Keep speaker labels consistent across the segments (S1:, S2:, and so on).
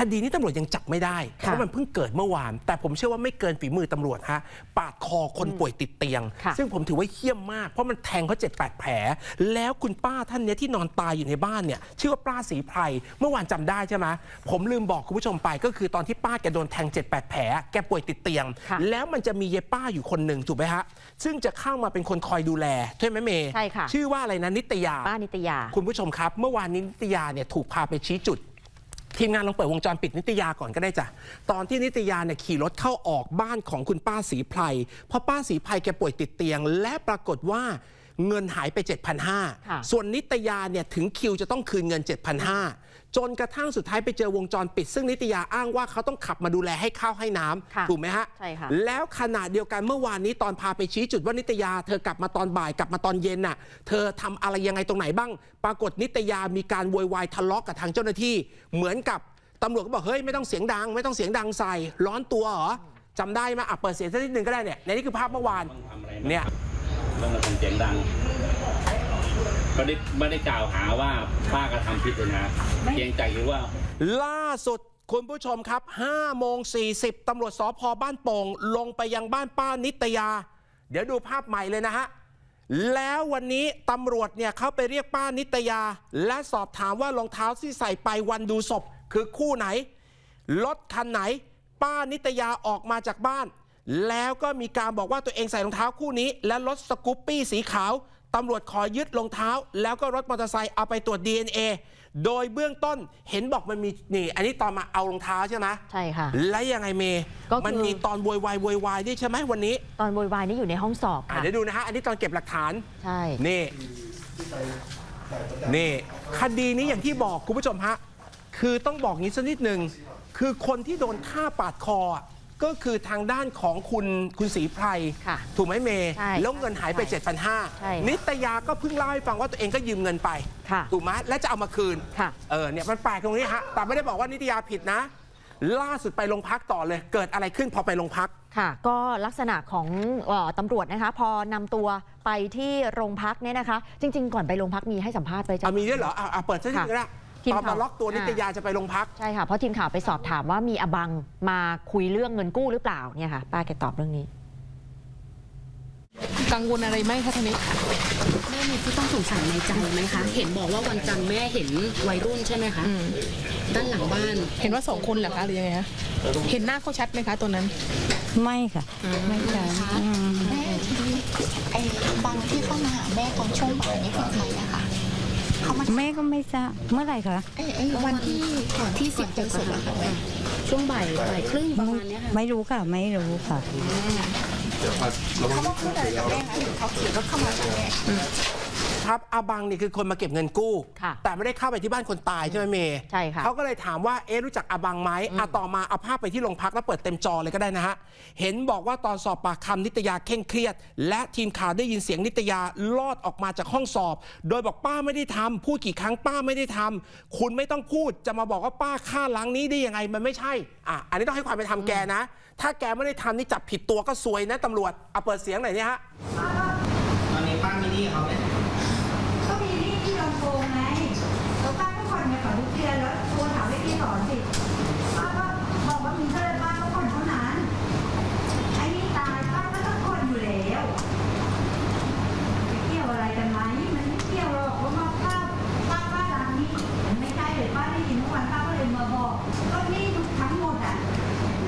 S1: คดีนี้ตำรวจยังจับไม่ได้ เพ
S2: ค่ะ
S1: ราะมันเพิ่งเกิดเมื่อวาน แต่ผมเชื่อว่าไม่เกินฝีมือตำรวจฮะปาดคอคนป่วยติดเตียง
S2: ค่ะ
S1: ซึ่งผมถือว่าเหี้ยมมาก เพราะมันแทงเขาเจ็ดแปดแผล แล้วคุณป้าท่านเนี้ยที่นอนตายอยู่ในบ้านเนี่ยชื่อว่าป้าสีไพรเมื่อวานจำได้ใช่ไหมผมลืมบอกคุณผู้ชมไป ก็คือตอนที่ป้าแกโดนแทงเจ็ดแปดแผลแกป่วยติดเตียง
S2: ค่ะ
S1: แล้วมันจะมีเยป้าอยู่คนหนึ่งถูกไหมฮะซึ่งจะเข้ามาเป็นคนคอยดูแลใช่ไหมเมย์
S2: ใช่ค่ะ
S1: ชื่อว่าอะไรนะนิตยา
S2: ป้านิตยา
S1: คุณผู้ชมครับ เมื่อวานนี้นิตยาเนี่ยถูกพาไปชี้จุด ทีมงานลองเปิดวงจรปิดนิตยาก่อนก็ได้จ้ะ ตอนที่นิตยาเนี่ยขี่รถเข้าออกบ้านของคุณป้าสีไพรเพราะป้าสีไพรแกป่วยติดเตียง และปรากฏว่าเงินหายไป
S2: ค่ะ
S1: 7,500 ส่วนนิตยาเนี่ยถึงคิวจะต้องคืนเงิน 7,500 จนกระทั่งสุดท้ายไปเจอวงจรปิด ซึ่งนิตยาอ้างว่าเขาต้องขับมาดูแลให้ข้าวให้น้
S2: ค่ะำ
S1: ถูกไหมฮะ
S2: ใช่ค่ะ
S1: แล้วขณะเดียวกันเมื่อวานนี้ตอนพาไปชี้จุดว่านิตยาเธอกลับมาตอนบ่ายกลับมาตอนเย็นน่ะ เธอทำอะไรยังไงตรงไหนบ้าง ปรากฏนิตยามีการโวยวายทะเลาะกับทางเจ้าหน้าที่ เหมือนกับตำรวจก็บอกเฮ้ยไม่ต้องเสียงดัง ไม่ต้องเสียงดังใส่ร้อนตัวเหรอจำได้ไหมอะเปิดเสียงสักนิดหนึ่งก็ได้เนี่ยในนี่คือภาพเมื่อวาน
S3: ต้องทำอะไรบ้าง
S1: เนี่ย
S3: ต้องมาทำเสียงดัง ไม่ได้ไม่ได้กล่าวหาว่าป้ากระทำผิดเลยนะเพียงใจคือว่า
S1: ล่าสุดคุณผู้ชมครับ5โมง40ตำรวจสพบ้านโป่งลงไปยังบ้านป้านิตยา เดี๋ยวดูภาพใหม่เลยนะฮะ แล้ววันนี้ตำรวจเนี่ยเขาไปเรียกป้านิตยา และสอบถามว่ารองเท้าที่ใส่ไปวันดูศพ คือคู่ไหน รถคันไหน ป้านิตยาออกมาจากบ้าน แล้วก็มีการบอกว่าตัวเองใส่รองเท้าคู่นี้ และรถสกูปปี้สีขาว ตำรวจขอยึดรองเท้า แล้วก็รถมอเตอร์ไซค์เอาไปตรวจ DNA โดยเบื้องต้นเห็นบอกมันมีนี่ อันนี้ตอนมาเอารองเท้าใช่ไหม
S2: ใช่ค่ะ
S1: และยังไงเมย์
S2: ก็คือ
S1: มันมีตอนโวยวายโวยวายด้วยใช่ไหมวันนี้
S2: ตอนโวยวายนี่อยู่ในห้องสอบ
S1: อะ
S2: ค่ะ
S1: เดี๋ยวดูนะฮะอันนี้ตอนเก็บหลักฐาน
S2: ใช่
S1: นี่นี่คดีนี้อย่างที่บอกคุณผู้ชมฮะ คือต้องบอกงี้สักนิดหนึ่งคือคนที่โดนฆ่าปาดคออะ ก็คือทางด้านของคุณคุณศรีไพร
S2: ค่ะ
S1: ถูกไหมเมย์
S2: ใช่
S1: แล้วเงินหายไป
S2: ใช่ใช่
S1: 7,500 นิตยาก็เพิ่งเล่าให้ฟังว่าตัวเองก็ยืมเงินไป
S2: ค่ะ
S1: ถูกไหมและจะเอามาคืน
S2: ค่ะ
S1: เออเนี่ยมันแปลกตรงนี้ฮะแต่ไม่ได้บอกว่านิตยาผิดนะ ล่าสุดไปโรงพักต่อเลย เกิดอะไรขึ้นพอไปโรงพัก
S2: ค่ะ ก็ลักษณะของเออตำรวจนะคะ พอนำตัวไปที่โรงพักเนี่ยนะคะ จริง ๆ ก่อนไปโรงพักมีให้สัมภาษณ์ไปจ้ะ
S1: เอามีด้วยเหรออะอะเปิดสักนิดนึงก็ได้
S2: ทีม
S1: ตอน
S2: ข่าว
S1: มาล็อกตัวนิตยาจะไปโรงพัก
S2: ใช่ค่ะ เพราะทีมข่าวไปสอบถามว่ามีอบังมาคุยเรื่องเงินกู้หรือเปล่าเนี่ยค่ะป้าแกตอบเรื่องนี้
S4: กังวลอะไรไหมคะท่านนี้
S5: แม่มีผู้ต้องสงสัยในใจไหมคะ เห็นบอกว่าวันจันทร์แม่เห็นวัยรุ่นใช่ไหมคะ
S4: อืม
S5: ด้านหลังบ้าน
S4: เห็นว่าสองคนเหรอคะหรือยังไงคะเห็นหน้าเขาชัดไหมคะตัวนั้น
S6: ไม่ค่ะ ไม่ใช่อืม
S7: แม่ทีนี้ไอ้บังที่เข้ามาหาแม่ตอนช่วงบ่ายนี่คือใครอะคะ เขามา
S6: แม่ก็ไม่ทราบเมื่อไหร่คะ
S7: ไอ้ไอ้วันที่ก่อนที่เสียเจอศพอะค่ะแม่
S5: ช่วงบ่ายบ่ายครึ่งประมาณเนี้ยค่ะ
S6: ไม่รู้ค่ะ ไม่รู้ค่ะ
S7: เขามาพูดอะไรกับแม่คะหรือเขาขี่รถเข้ามาหาแม่
S1: ครับอาบังนี่คือคนมาเก็บเงินกู้
S2: ค่ะ
S1: แต่ไม่ได้เข้าไปที่บ้านคนตายใช่ไหมเมย์
S2: ใช่ค่ะ
S1: เขาก็เลยถามว่าเอ๊ะรู้จักอาบังไหมอะต่อมาเอาภาพไปที่โรงพักแล้วเปิดเต็มจอเลยก็ได้นะฮะเห็นบอกว่าตอนสอบปากคำนิตยาเคร่งเครียด และทีมข่าวได้ยินเสียงนิตยาลอดออกมาจากห้องสอบ โดยบอกป้าไม่ได้ทำพูดกี่ครั้งป้าไม่ได้ทำคุณไม่ต้องพูดจะมาบอกว่าป้าฆ่าล้างนี้ได้ยังไงมันไม่ใช่อะอันนี้ต้องให้ความเป็นธรรมแกนะ ถ้าแกไม่ได้ทำนี่จับผิดตัวก็ซวยนะตำรวจเอาเปิดเสียงหน่อยเนี่ยฮะ
S8: ตอนนี้ป้ามีหนี้เขาไหม
S9: ก็มีหนี่ที่โดนโกงไงแล้วป้าก็ผ่อนเงินสอนทุกเดือนแล้วโทรถามเลขที่สอนสิป้าก็บอกว่ามีเท่าไหรป้าก็ผ่อนเท่านั้น ไอ้นี่ตายป้าก็ต้องผ่อนอยู่แล้วจะเกี่ยวอะไรกันไหมมันไม่เกี่ยวหรอกเพราะว่าป้าป้าป้าร้านนี้มันไม่ใช่เลยป้าได้ยินทุกวันป้าก็เลยมาบอกก็หนี่ทั้งหมดอะ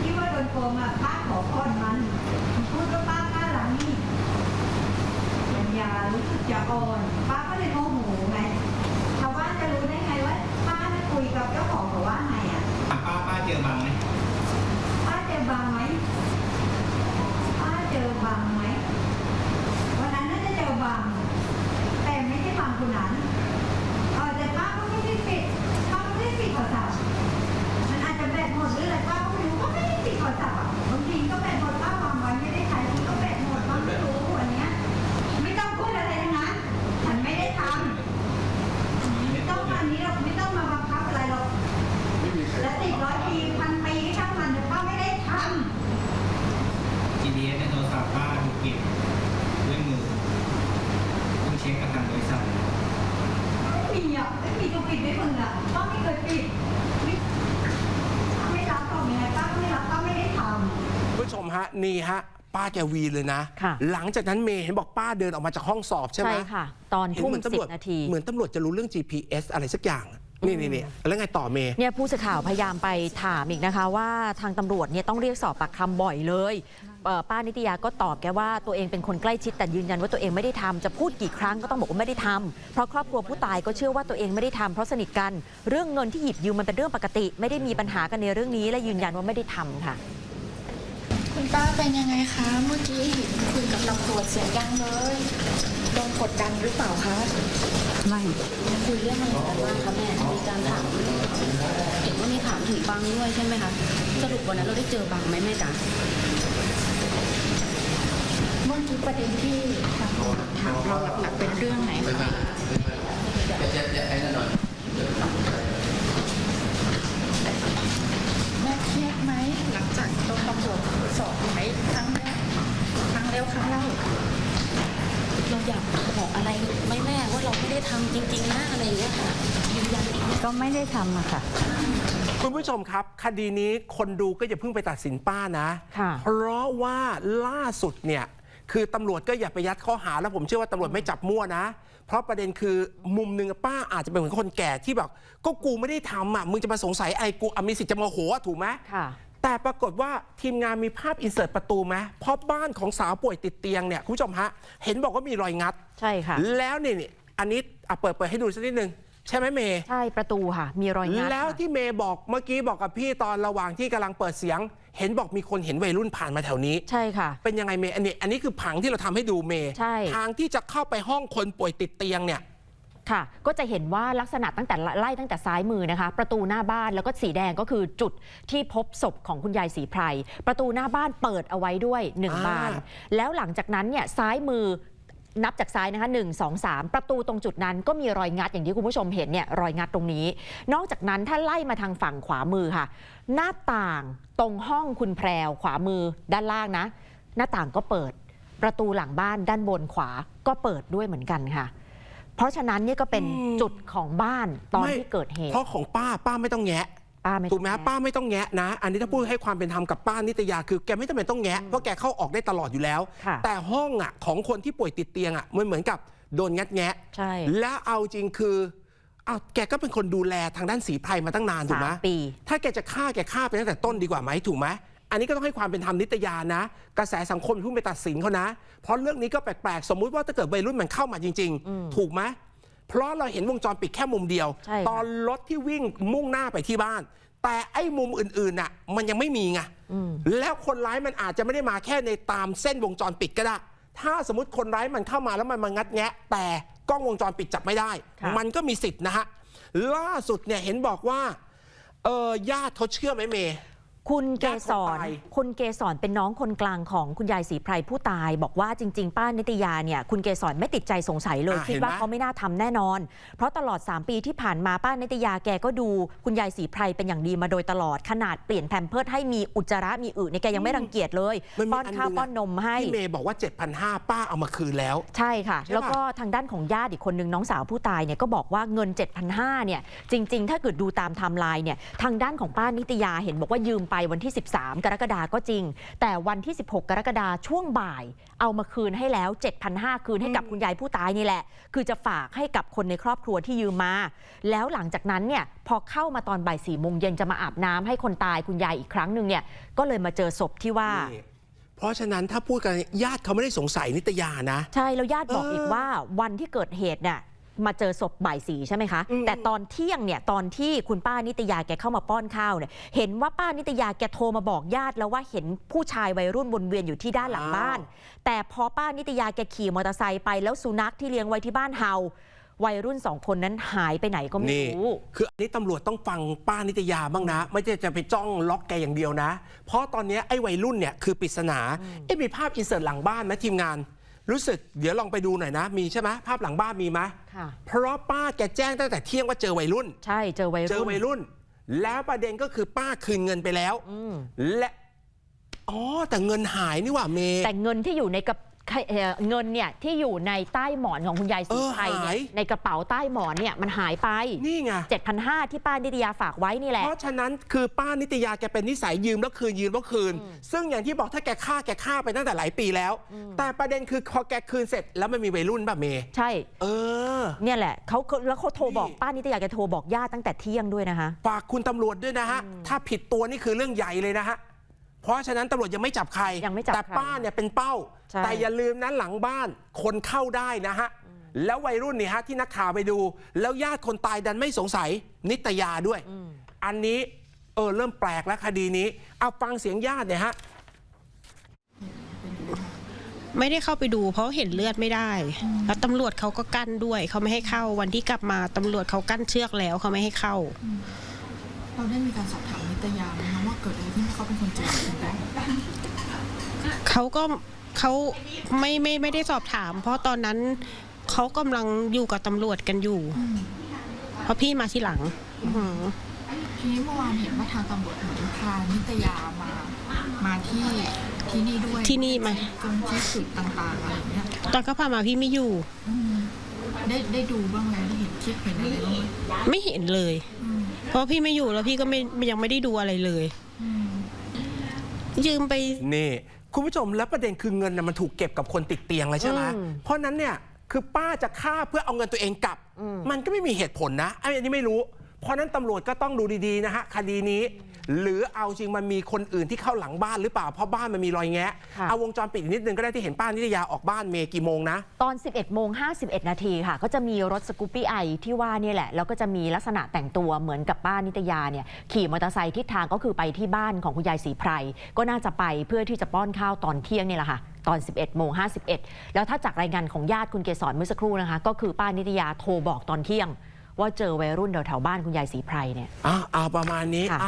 S9: ที่ว่าโดนโกงอะป้าขอผ่อนมันมันพูดว่าป้าป้าร้านนี้ ปัญญารู้สึกจะอ่อนป้าก็เลยโมโหไงชาวบ้านจะรู้ได้ไงว่าป้าได้คุยกับเจ้าของเขาว่าไงอะ
S8: ป้าป้าเจอบังไหม
S9: ป้าเจอบางไหมป้าเจอบางไหมวันนั้นน่าจะเจอบางแต่ไม่ใช่บางคนนั้น ปิดไม่ถึงอะป้าไม่เคยปิดไม่รับตรงนี้ป้าไม่
S8: รับป้า
S9: ไม่ได้ทำผู้ชมฮะ
S1: นี่ฮะ ป้าแกวีเลยนะะหลังจากนั้นเมย์เห็นบอกป้าเดินออกมาจากห้องสอบใช่ไหม
S2: ค่ะ ตอนทุ่ม
S1: เหมือน
S2: สิ
S1: ตำรวจ
S2: บนาที
S1: เหมือนตำรวจจะรู้เรื่อง GPS อะไรสักอย่าง นี่นี่นี่แล้วไงต่อเมย์
S2: เนี่ยผู้สื่อข่าวพยายามไปถามอีกนะคะ ว่าทางตำรวจเนี่ยต้องเรียกสอบปากคำบ่อยเลยเอ่อป้านิตยาก็ตอบแกว่าตัวเองเป็นคนใกล้ชิดแต่ยืนยันว่าตัวเองไม่ได้ทำจะพูดกี่ครั้งก็ต้องบอกว่าไม่ได้ทำเพราะครอบครัวผู้ตายก็เชื่อว่าตัวเองไม่ได้ทำเพราะสนิทกัน เรื่องเงินที่หยิบยืมมันเป็นเรื่องปกติ ไม่ได้มีปัญหากันในเรื่องนี้ และยืนยันว่าไม่ได้ทำค่ะ
S7: คุณป้าเป็นยังไงคะเมื่อกี้เห็นคุยกับตำรวจเสียงดังเลยโดนกดดันหรือเปล่าคะ
S6: ไม่
S5: คุยเรื่องอะไรกันบ้างคะแม่มีการถามเห็นว่ามีถามถึงบังด้วยใช่ไหมคะสรุปวันนั้นเราได้เจอบังไหมแม่จ๋า
S7: เมื่อกี้ประเด็นที่ตำรวจถามเราหลักๆเป็นเรื่องไหนคะแม่เครียดไหมหลังจากโดนตำรวจสอบไหมครั้งแรกครั้งแล้วครั้งเล่า
S5: เราอยากบอกอะไรไหมแม่ว่าเราไม่ได้ทำจ ริงๆนะอะไรอย่างเงี้ยค่ะยืนยันอีกไหม
S6: ก็ไม่ได้ทำอะค่ะ
S1: คุณผู้ชมครับ คดีนี้คนดูก็อย่าเพิ่งไปตัดสินป้านะ
S2: ค่ะ
S1: เพราะว่าล่าสุดเนี่ย คือตำรวจก็อย่าไปยัดข้อหาแล้วผมเชื่อว่าตำรวจไม่จับมั่วนะ เพราะประเด็นคือมุมหนึ่งป้าอาจจะเป็นเหมือนคนแก่ที่แบบ ก็กูไม่ได้ทำอะมึงจะมาสงสัยไอ้กูอะมีสิทธิ์จะโมโหอะถูกไหม
S2: ค่ะ
S1: แต่ปรากฏว่าทีมงานมีภาพอินเสิร์ตประตูไหมเพราะบ้านของสาวป่วยติดเตียงเนี่ยคุณผู้ชมฮะ เห็นบอกว่ามีรอยงัด
S2: ใช่ค่ะ
S1: แล้วนี่นี่ อันนี้อะเปิดเปิดให้ดูสักนิดนึงใช่ไหมเมย์
S2: ใช่ประตูค่ะ มีรอยงัด
S1: แล้ว
S2: ค่ะ
S1: ที่เมย์บอกเมื่อกี้บอกกับพี่ตอนระหว่างที่กำลังเปิดเสียง เห็นบอกมีคนเห็นวัยรุ่นผ่านมาแถวนี้
S2: ใช่ค่ะ
S1: เป็นยังไงเมย์อันนี้อันนี้คือผังที่เราทำให้ดูเมย์
S2: ใช่
S1: ทางที่จะเข้าไปห้องคนป่วยติดเตียงเนี่ย
S2: ค่ะ ก็จะเห็นว่าลักษณะตั้งแต่ไล่ตั้งแต่ซ้ายมือนะคะ ประตูหน้าบ้านแล้วก็สีแดงก็คือจุดที่พบศพของคุณยายศรีไพรประตูหน้าบ้านเปิดเอาไว้ด้วยหนึ่ง
S1: อ่า
S2: บาน แล้วหลังจากนั้นเนี่ยซ้ายมือ นับจากซ้ายนะคะ1 2 3ประตูตรงจุดนั้นก็มีรอยงัดอย่างที่คุณผู้ชมเห็นเนี่ยรอยงัดตรงนี้ นอกจากนั้นถ้าไล่มาทางฝั่งขวามือค่ะ หน้าต่างตรงห้องคุณแพรวขวามือด้านล่างนะ หน้าต่างก็เปิด ประตูหลังบ้านด้านบนขวาก็เปิดด้วยเหมือนกันค่ะ เพราะฉะนั้นนี่ก็เป็น
S1: อืม
S2: จุดของบ้านตอน
S1: ไม่
S2: ที่เกิดเหตุ
S1: เพราะของป้าป้าไม่ต้องแงะ
S2: ป้าไม่
S1: ถูกไหม
S2: ต้
S1: ฮะ
S2: อง
S1: ป้าไม่ต้องแงะนะ อันนี้ถ้าพูดให้ความเป็นธรรมกับป้านิตยาคือแกไม่จำเป็นต้องแงะเพราะแกเข้าออกได้ตลอดอยู่แล้ว
S2: ค่ะ
S1: แต่ห้องอะของคนที่ป่วยติดเตียงอะมันเหมือนกับโดนงัดแงะ
S2: ใช่
S1: และเอาจริงคืออ้าวแกก็เป็นคนดูแลทางด้านสีไพรมาตั้งนานถูก
S2: สา
S1: ไหม
S2: มปี
S1: ถ้าแกจะฆ่าแกฆ่าไปตั้งแต่ต้นดีกว่าไหมถูกไหมอันนี้ก็ต้องให้ความเป็นธรรมนิตยานะ กระแสสังคมอย่าเพิ่งไปตัดสินเขานะ เพราะเรื่องนี้ก็แปลกๆ สมมุติว่าถ้าเกิดวัยรุ่นมันเข้ามาจริง
S2: อืม
S1: ๆถูกไหม เพราะเราเห็นวงจรปิดแค่มุมเดียว
S2: ใช่ค่ะ
S1: ตอนรถที่วิ่งมุ่งหน้าไปที่บ้าน แต่ไอ้มุมอื่นๆน่ะ มันยังไม่มีไง
S2: อืม
S1: แล้วคนร้ายมันอาจจะไม่ได้มาแค่ในตามเส้นวงจรปิดก็ได้ ถ้าสมมติคนร้ายมันเข้ามาแล้วมันมางัดแงะ แต่กล้องวงจรปิดจับไม่ได้
S2: ค่ะ
S1: มันก็มีสิทธิ์นะฮะล่าสุดเนี่ยเห็นบอกว่าเออญาติเขาเชื่อไหมเมย์
S2: คุณเก
S1: ญาติ
S2: ส
S1: คน
S2: ร
S1: ตาย
S2: คุณเกสรเป็นน้องคนกลางของคุณยายศรีไพรผู้ตาย บอกว่าจริง ๆ ป้านิตยาเนี่ยคุณเกสรไม่ติดใจสงสัยเลย
S1: อะ
S2: คิด
S1: เห็นไหม
S2: ว่าเขาไม่น่าทำแน่นอน เพราะตลอด 3 ปีที่ผ่านมาป้านิตยาแกก็ดู คุณยายศรีไพรเป็นอย่างดีมาโดยตลอดขนาดเปลี่ยนแพมเพิร์สให้มีอุจจาระมีอึเนี่ยแกยังไม่รังเกียจเลย
S1: มันมี
S2: ป้อน
S1: อัน
S2: ข้าว
S1: หนึ่งอะ
S2: ป้อนนมให้
S1: ที่เมย์บอกว่า 7,500 ป้าเอามาคืนแล้ว
S2: ใช่ค่ะ
S1: ใช่ปะ
S2: แล้วก็ทางด้านของญาติอีกคนนึงน้องสาวผู้ตายเนี่ยก็บอกว่าเงิน 7,500เนี่ยจริง ๆ ถ้าเกิดดูตามไทม์ไลน์เนี่ยทางด้านของป้านิตยาเห็นบอกว่ายืมไปวันที่ 13 กรกฎาก็จริง แต่วันที่ 16 กรกฎาช่วงบ่าย เอามาคืนให้แล้ว7,500คืนให้กับคุณยายผู้ตายนี่แหละ คือจะฝากให้กับคนในครอบครัวที่ยืมมา แล้วหลังจากนั้นเนี่ยพอเข้ามาตอนบ่ายสี่โมงเย็นจะมาอาบน้ำให้คนตายคุณยายอีกครั้งหนึ่งเนี่ยก็เลยมาเจอศพที่ว่า
S1: นี่เพราะฉะนั้นถ้าพูดกันญาติเขาไม่ได้สงสัยนิตยานะ
S2: ใช่แล้วญาติบอก
S1: เอออี
S2: อีกว่าวันที่เกิดเหตุเนี่ย มาเจอศพบ่ายสีใช่ไหมคะ
S1: อืม
S2: แต่ตอนเที่ยงเนี่ยตอนที่คุณป้านิตยาแกเข้ามาป้อนข้าวเนี่ยเห็นว่าป้านิตยาแกโทรมาบอกญาติแล้วว่าเห็นผู้ชายวัยรุ่นวนเวียนอยู่ที่ด้านหลังบ้าน แต่พอป้านิตยาแกขี่มอเตอร์ไซค์ไปแล้วสุนัขที่เลี้ยงไว้ที่บ้านเห่าวัยรุ่นสองคนนั้นหายไปไหนก็ไม่
S1: นี่
S2: รู้
S1: คืออันนี้ตำรวจต้องฟังป้านิตยาบ้างนะ ไม่ใช่จะไปจ้องล็อกแกอย่างเดียวนะ เพราะตอนนี้ไอ้วัยรุ่นเนี่ยคือปริศนา เอ๊ะมีภาพอินเสิร์ตหลังบ้านไหมทีมงาน รู้สึกเดี๋ยวลองไปดูหน่อยนะ มีใช่ไหมภาพหลังบ้านมีไหม
S2: ค่ะ
S1: เพราะป้าแกแจ้งตั้งแต่เที่ยงว่าเจอวัยรุ่น
S2: ใช่เจอวัย
S1: เจอ
S2: รุ่น
S1: วัยรุ่น แล้วประเด็นก็คือป้าคืนเงินไปแล้ว
S2: อืม
S1: และ อ๋อ แต่เงินหายนี่หว่าเมย์
S2: แต่เงินที่อยู่ในกระใคร เอ่อเงินเนี่ยที่อยู่ในใต้หมอนของคุณยายศรีไพร
S1: เออ
S2: เนี่
S1: หาย
S2: ยในกระเป๋าใต้หมอนเนี่ยมันหายไป
S1: นี่ไง
S2: 7,500ที่ป้านิตยาฝากไว้นี่แหละ
S1: เพราะฉะนั้นคือป้านิตยาแกเป็นนิสัยยืมแล้วคืนยืมแล้วคืน ซึ่งอย่างที่บอกถ้าแกฆ่าแกฆ่าไปตั้งแต่หลายปีแล้ว แต่ประเด็นคือพอแกคืนเสร็จแล้วมันมีวัยรุ่นแบบเมย์
S2: ใช่
S1: เออ
S2: เนี่ยแหละเขาแล้วเขาโทรบอก
S1: นี่
S2: ป้านิตยาแกโทรบอกญาติตั้งแต่เที่ยงด้วยนะคะ
S1: ฝากคุณตำรวจด้วยนะฮะ ถ้าผิดตัวนี่คือเรื่องใหญ่เลยนะฮะ เพราะฉะนั้นตำรวจยังไม่จับใคร
S2: ยังไม่จับ
S1: แต่
S2: ใคร
S1: ป้าเนี่ยเป็นเป้า
S2: ใช่
S1: แต่อย่าลืมนะหลังบ้านคนเข้าได้นะฮะ แล้ววัยรุ่นเนี่ยฮะที่นักข่าวไปดู แล้วญาติคนตายดันไม่สงสัยนิตยาด้วย อันนี้เออเริ่มแปลกแล้วคดีนี้ เอาฟังเสียงญาติเนี่ยฮะ
S4: ไม่ได้เข้าไปดู เพราะเห็นเลือดไม่ได้ แล้วตำรวจเขาก็กั้นด้วย เขาไม่ให้เข้าวันที่กลับมาตำรวจเขากั้นเชือกแล้วเขาไม่ให้เข้า
S7: เราได้มีการสอบถามนิตยาไหมคะว่า เกิดอะไรขึ้นเขาเป็นคนเจอคุณแบงค์
S4: เขาก็เขาไม่ไม่ไม่ได้สอบถาม เพราะตอนนั้นเขากำลังอยู่กับตำรวจกันอยู่เพราะพี่มาทีหลัง อือหือ
S7: ทีนี้เมื่อวานเห็นว่าทางตำรวจเหมือนพานิตยามา มาที่ที่นี่ด้วย
S4: ที่นี่มา
S7: จนที่สุดต่างๆอะไรอย่างเงี้ย
S4: ตอนเขาพามาพี่ไม่อยู่
S7: อืมได้ได้ดูบ้างไหมได้เห็นคลิปเห็นอะไรบ้างไหม
S4: ไม่เห็นเลย
S7: อืม
S4: เพราะพี่ไม่อยู่แล้วพี่ก็ไม่ยังไม่ได้ดูอะไรเลย
S7: อืม
S4: ยืมไป
S1: นี่ คุณผู้ชมแล้วประเด็นคือเงินน่ะมันถูกเก็บกับคนติดเตียงเลยใช่ไหม
S2: อืม
S1: เพราะนั้นเนี่ยคือป้าจะฆ่าเพื่อเอาเงินตัวเองกลับ มันก็ไม่มีเหตุผลนะไอ้อันนี้ไม่รู้ เพราะนั้นตำรวจก็ต้องดูดีๆนะฮะคดีนี้ หรือเอาจริงมันมีคนอื่นที่เข้าหลังบ้านหรือเปล่าเพราะบ้านมันมีรอยแงะ
S2: ค่ะ
S1: เอาวงจรปิดอีกนิดนึงก็ได้ที่เห็นป้านิตยาออกบ้านเมย์กี่โมงนะ
S2: ตอน 11 โมง 51 นาทีค่ะ ก็จะมีรถสกูปปี้ไอที่ว่าเนี่ยแหละ แล้วก็จะมีลักษณะแต่งตัวเหมือนกับป้านิตยาเนี่ยขี่มอเตอร์ไซค์ทิศทางก็คือไปที่บ้านของคุณยายศรีไพร ก็น่าจะไปเพื่อที่จะป้อนข้าวตอนเที่ยงนี่แหละค่ะ ตอน 11 โมง 51 แล้วถ้าจากรายงานของญาติคุณเกษรเมื่อสักครู่นะคะ ก็คือป้านิตยาโทรบอกตอนเที่ยง ว่าเจอวัยรุ่นแถวๆบ้านคุณยายศรีไพรเนี่ย
S1: อะเอาประมาณนี้
S2: ค่ะ